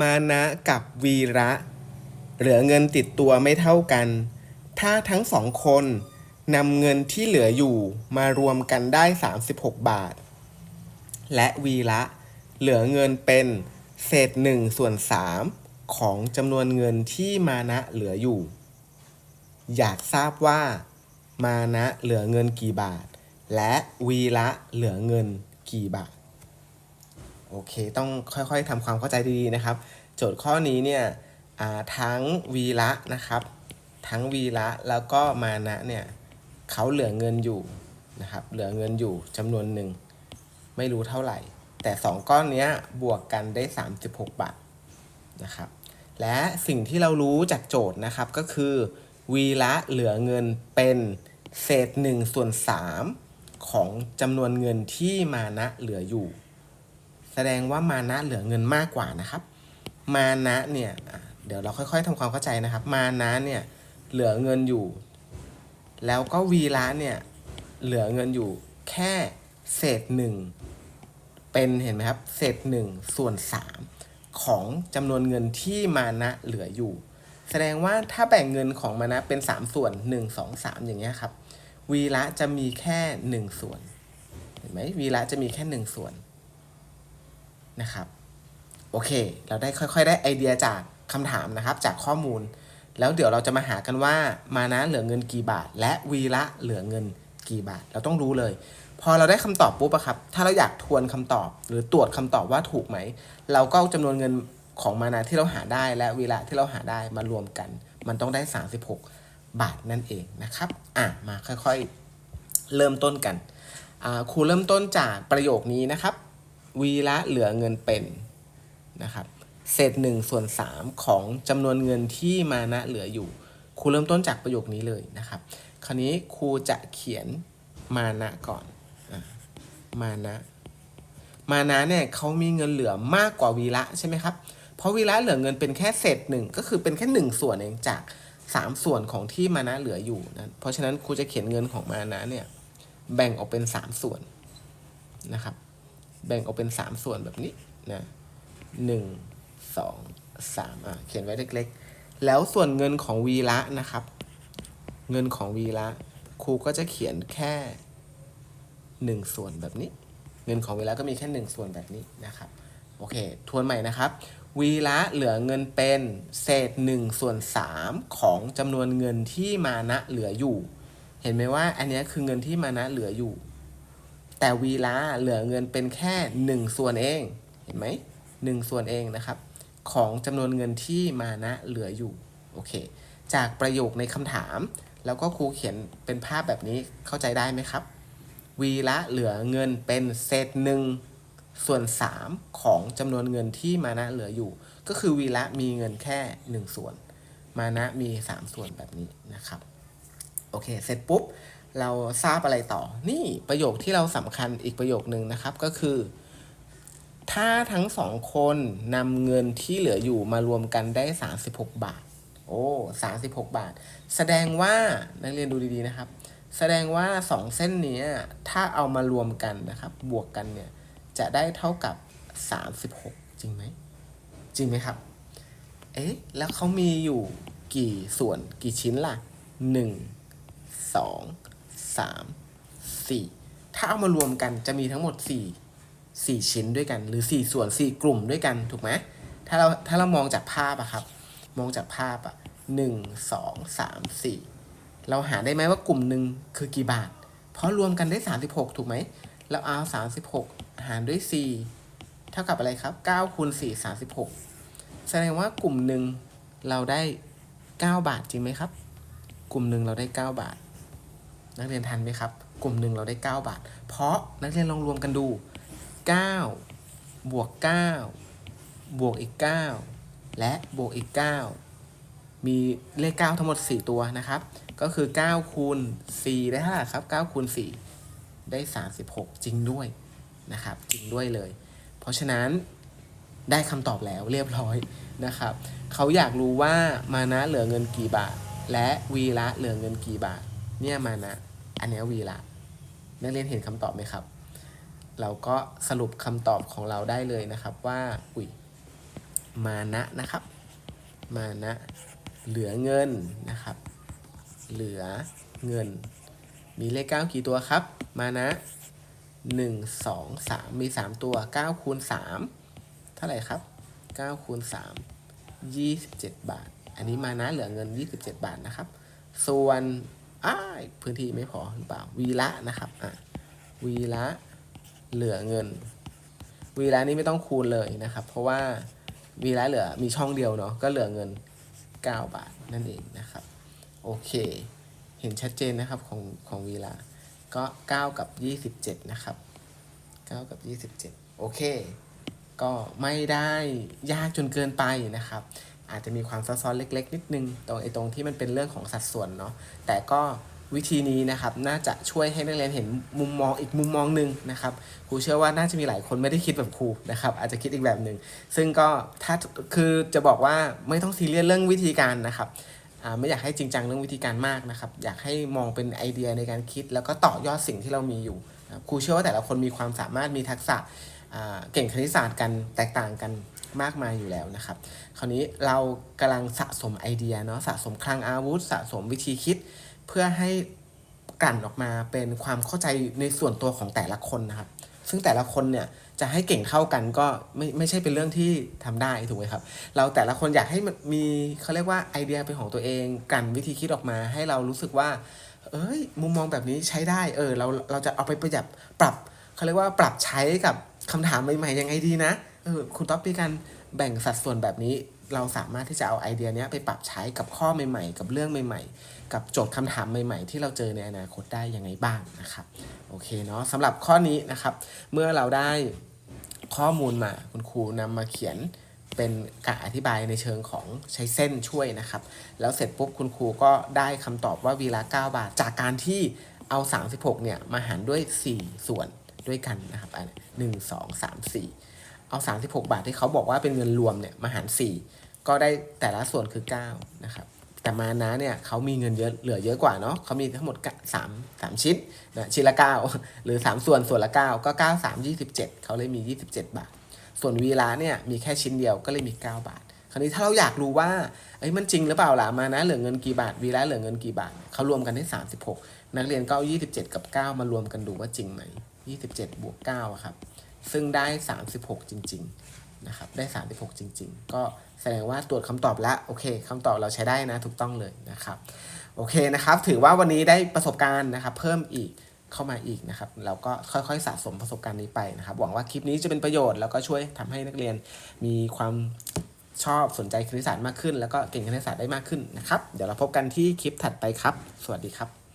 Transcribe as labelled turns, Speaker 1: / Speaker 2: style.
Speaker 1: มานะกับวีระ เหลือเงินติดตัวไม่เท่ากัน ถ้าทั้งสองคนนำเงินที่เหลืออยู่มารวมกันได้ 36 บาท และวีระ เหลือเงินเป็นเศษหนึ่งส่วนสามของจำนวนเงินที่มานะเหลืออยู่ อยากทราบว่า มานะเหลือเงินกี่บาท และวีระเหลือเงินกี่บาท โอเค ต้องค่อยๆทำความเข้าใจดีๆนะครับ โจทย์ข้อนี้เนี่ยทั้งวีระนะครับ ทั้งวีระแล้วก็มานะเนี่ยเขาเหลือเงินอยู่นะครับ เหลือเงินอยู่จำนวนหนึ่งไม่รู้เท่าไหร่ แต่ 2 ก้อนนี้บวกกันได้ 36 บาทนะครับ และสิ่งที่เรารู้จากโจทย์นะครับก็คือ วีระเหลือเงินเป็นเศษ1ส่วน3ของจำนวนเงินที่มานะเหลืออยู่ แสดงว่ามานะเหลือเงินมากกว่านะครับ มานะเนี่ยเดี๋ยวเราค่อยๆทำความเข้าใจนะครับ มานะเนี่ยเหลือเงินอยู่ แล้วก็วีระเนี่ยเหลือเงินอยู่แค่เศษหนึ่งเป็นเห็นไหมครับ เศษหนึ่งส่วนสามของจำนวนเงินที่มานะเหลืออยู่ แสดงว่าถ้าแบ่งเงินของมานะเป็นสามส่วนหนึ่งสองสามอย่างเงี้ยครับวีระจะมีแค่หนึ่งส่วนเห็นไหมวีระจะมีแค่หนึ่งส่วน นะครับ โอเค เราได้ค่อยๆ ได้ไอเดียจากคำถามนะครับ จากข้อมูล แล้วเดี๋ยวเราจะมาหากันว่ามานะเหลือเงินกี่บาท และวีระเหลือเงินกี่บาท เราต้องรู้เลย พอเราได้คำตอบปุ๊บอะครับ ถ้าเราอยากทวนคำตอบ หรือตรวจคำตอบว่าถูกไหม เราก็เอาจำนวนเงินของมานะที่เราหาได้และวีระที่เราหาได้มารวมกัน มันต้องได้ 36 บาทนั่นเองนะครับ อะมาค่อยๆ เริ่มต้นกันครูเริ่มต้นจากประโยคนี้นะครับ วีระเหลือเงินเป็นนะครับเศษหนึ่งส่วนสามของจำนวนเงินที่มานะเหลืออยู่ครูเริ่มต้นจากประโยคนี้เลยนะครับ คราวนี้ครูจะเขียนมานะก่อนอมานะ มานะเนี่ยเขามีเงินเหลือมากกว่าวีระใช่ไหมครับ เพราะวีระเหลือเงินเป็นแค่เศษหนึ่งก็คือเป็นแค่หนึ่งส่วนเองจากสามส่วนของที่มานะเหลืออยู่นะเพราะฉะนั้นครูจะเขียนเงินของมานะเนี่ยแบ่งออกเป็นสามส่วนนะครับ แบ่งออกเป็นสามส่วนแบบนี้นะหนึ่งสองสามอะเขียนไว้เล็กๆ แล้วส่วนเงินของวีระนะครับ เงินของวีระครูก็จะเขียนแค่หนึ่งส่วนแบบนี้ เงินของวีระก็มีแค่หนึ่งส่วนแบบนี้นะครับ โอเค ทวนใหม่นะครับ วีระเหลือเงินเป็นเศษหนึ่งส่วนสามของจำนวนเงินที่มานะเหลืออยู่ เห็นไหมว่าอันนี้คือเงินที่มานะเหลืออยู่ แต่วีระเหลือเงินเป็นแค่หนึ่งส่วนเอง เห็นไหมหนึ่งส่วนเองนะครับ ของจำนวนเงินที่มานะเหลืออยู่ โอเค จากประโยคในคำถาม แล้วก็ครูเขียนเป็นภาพแบบนี้เข้าใจได้ไหมครับ วีระเหลือเงินเป็นเศษหนึ่งส่วนสามของจำนวนเงินที่มานะเหลืออยู่ ก็คือวีระมีเงินแค่หนึ่งส่วน มานะมีสามส่วนแบบนี้นะครับ โอเค เสร็จปุ๊บ เราทราบอะไรต่อ นี่ประโยคที่เราสำคัญอีกประโยคนึงนะครับก็คือ ถ้าทั้งสองคนนำเงินที่เหลืออยู่มารวมกันได้ 36 บาท โอ้36 บาท แสดงว่านักเรียนดูดีๆนะครับ แสดงว่าสองเส้นนี้ถ้าเอามารวมกันนะครับ บวกกันเนี่ยจะได้เท่ากับ 36 จริงไหม จริงไหมครับ เอ๊ะ แล้วเขามีอยู่กี่ส่วนกี่ชิ้นล่ะ1สอง สามสี่ถ้าเอามารวมกันจะมีทั้งหมดสี่สี่ชิ้นด้วยกัน หรือสี่ส่วนสี่กลุ่มด้วยกันถูกไหมถ้าเราถ้าเรามองจากภาพอะครับ มองจากภาพอะหนึ่งสองสามสี่เราหาได้ไหมว่ากลุ่มหนึ่งคือกี่บาท เพราะรวมกันได้สามสิบหกถูกไหมเราเอาสามสิบหกหารด้วยสี่เท่ากับอะไรครับเก้าคูณสี่สามสิบหกแสดงว่ากลุ่มหนึ่งเราได้เก้าบาทจริงไหมครับ กลุ่มหนึ่งเราได้9บาท นักเรียนทันไหมครับ กลุ่มหนึ่งเราได้ 9 บาท เพราะนักเรียนลองรวมกันดู 9 บวก 9 บวกอีก 9 และบวกอีก 9 มีเลข 9 ทั้งหมด 4 ตัวนะครับ ก็คือ 9 คูณ 4 ได้เท่าไหร่ครับ 9 คูณ 4 ได้ 36 จริงด้วยนะครับ จริงด้วยเลย เพราะฉะนั้นได้คำตอบแล้วเรียบร้อยนะครับ เขาอยากรู้ว่ามานะเหลือเงินกี่บาท และวีระเหลือเงินกี่บาท เนี่ยมานะ อันนี้วีระนักเรียนเห็นคำตอบไหมครับ เราก็สรุปคำตอบของเราได้เลยนะครับว่า อุ้ย มานะนะครับ มานะ เหลือเงินนะครับ เหลือเงิน มีเลข 9 กี่ตัวครับ มานะ 1 2 3 มี 3 ตัว9คูณ3เท่าไหร่ครับ9คูณ3 27 บาท อันนี้มานะเหลือเงิน 27 บาทนะครับ ส่วน อ้าพื้นที่ไม่พอหรือเปล่า วีละนะครับอะวีละเหลือเงิน วีละนี้ไม่ต้องคูณเลยนะครับ เพราะว่าวีละเหลือมีช่องเดียวเนาะก็เหลือเงิน 9 บาทนั่นเองนะครับ โอเค เห็นชัดเจนนะครับของของวีลาก็ 9 กับ 27 นะครับ 9 กับ 27 โอเค ก็ไม่ได้ยากจนเกินไปนะครับ อาจจะมีความซับซ้อนเล็ก ๆ นิดนึงตรงไอ้ตรงที่มันเป็นเรื่องของสัดส่วนเนาะแต่ก็วิธีนี้นะครับน่าจะช่วยให้นักเรียนเห็นมุมมองอีกมุมมองหนึ่งนะครับครูเชื่อว่าน่าจะมีหลายคนไม่ได้คิดแบบครูนะครับอาจจะคิดอีกแบบหนึ่งซึ่งก็ถ้าคือจะบอกว่าไม่ต้องซีเรียสเรื่องวิธีการนะครับไม่อยากให้จริงจังเรื่องวิธีการมากนะครับอยากให้มองเป็นไอเดียในการคิด แล้วก็ต่อยอดสิ่งที่เรามีอยู่ครูเชื่อว่าแต่ละคนมีความสามารถมีทักษะเก่งคณิตศาสตร์กันแตกต่างกัน มากมายอยู่แล้วนะครับ คราวนี้เรากำลังสะสมไอเดียเนาะสะสมคลังอาวุธ สะสมวิธีคิด เพื่อให้กลั่นออกมาเป็นความเข้าใจในส่วนตัวของแต่ละคนนะครับ ซึ่งแต่ละคนเนี่ยจะให้เก่งเท่ากันก็ไม่ไม่ใช่เป็นเรื่องที่ทำได้ถูกไหมครับ เราแต่ละคนอยากให้มันมีเขาเรียกว่าไอเดียเป็นของตัวเองกันวิธีคิดออกมา ให้เรารู้สึกว่า เอ้ย มุมมองแบบนี้ใช้ได้เออเราเราจะเอาไปประหยัดปรับเขาเรียกว่าปรับใช้กับคำถามใหม่ๆยังไงดีนะ เออคุณต๊อบมีการแบ่งสัดส่วนแบบนี้ เราสามารถที่จะเอาไอเดียนี้ไปปรับใช้กับข้อใหม่ ๆ กับเรื่องใหม่ ๆ กับโจทย์คำถามใหม่ ๆ ที่เราเจอในอนาคตได้ยังไงบ้างนะครับโอเคเนาะสำหรับข้อนี้นะครับ เมื่อเราได้ข้อมูลมาคุณครูนำมาเขียนเป็นการอธิบายในเชิงของใช้เส้นช่วยนะครับ แล้วเสร็จปุ๊บคุณครูก็ได้คำตอบว่าวีละ9บาท จากการที่เอา 36เนี่ยมาหารด้วย 4 ส่วนด้วยกันนะครับอันหนึ่งสองสามสี่ เอา 36 บาทที่เขาบอกว่าเป็นเงินรวมเนี่ยมาหาร 4 ก็ได้แต่ละส่วนคือ 9 นะครับ แต่มานะเนี่ยเขามีเงินเยอะเหลือเยอะกว่าเนาะเขามีทั้งหมด 3 3 ชิ้นนะชิ้นละ 9 หรือ 3 ส่วนส่วนละ 9 ก็ 9 3 27 เขาเลยมี 27 บาท ส่วนวีลาเนี่ยมีแค่ชิ้นเดียวก็เลยมี 9 บาท คราวนี้ถ้าเราอยากรู้ว่าเอ้ยมันจริงหรือเปล่าล่ะมานะเหลือเงินกี่บาทวีลาเหลือเงินกี่บาทเขารวมกันได้ 36 นักเรียนก็เอา27 กับ 9 มารวมกันดูว่าจริงไหม27บวก9อะครับ ซึ่งได้ 36 จริง ๆ นะครับ ได้ 36 จริง ๆ ก็แสดงว่าตรวจคำตอบแล้วโอเคคำตอบเราใช้ได้นะถูกต้องเลยนะครับโอเคนะครับ ถือว่าวันนี้ได้ประสบการณ์นะครับ เพิ่มอีกเข้ามาอีกนะครับ เราก็ค่อยๆสะสมประสบการณ์นี้ไปนะครับ หวังว่าคลิปนี้จะเป็นประโยชน์แล้วก็ช่วยทำให้นักเรียนมีความชอบสนใจคณิตศาสตร์มากขึ้น แล้วก็เก่งคณิตศาสตร์ได้มากขึ้นนะครับ เดี๋ยวเราพบกันที่คลิปถัดไปครับ สวัสดีครับ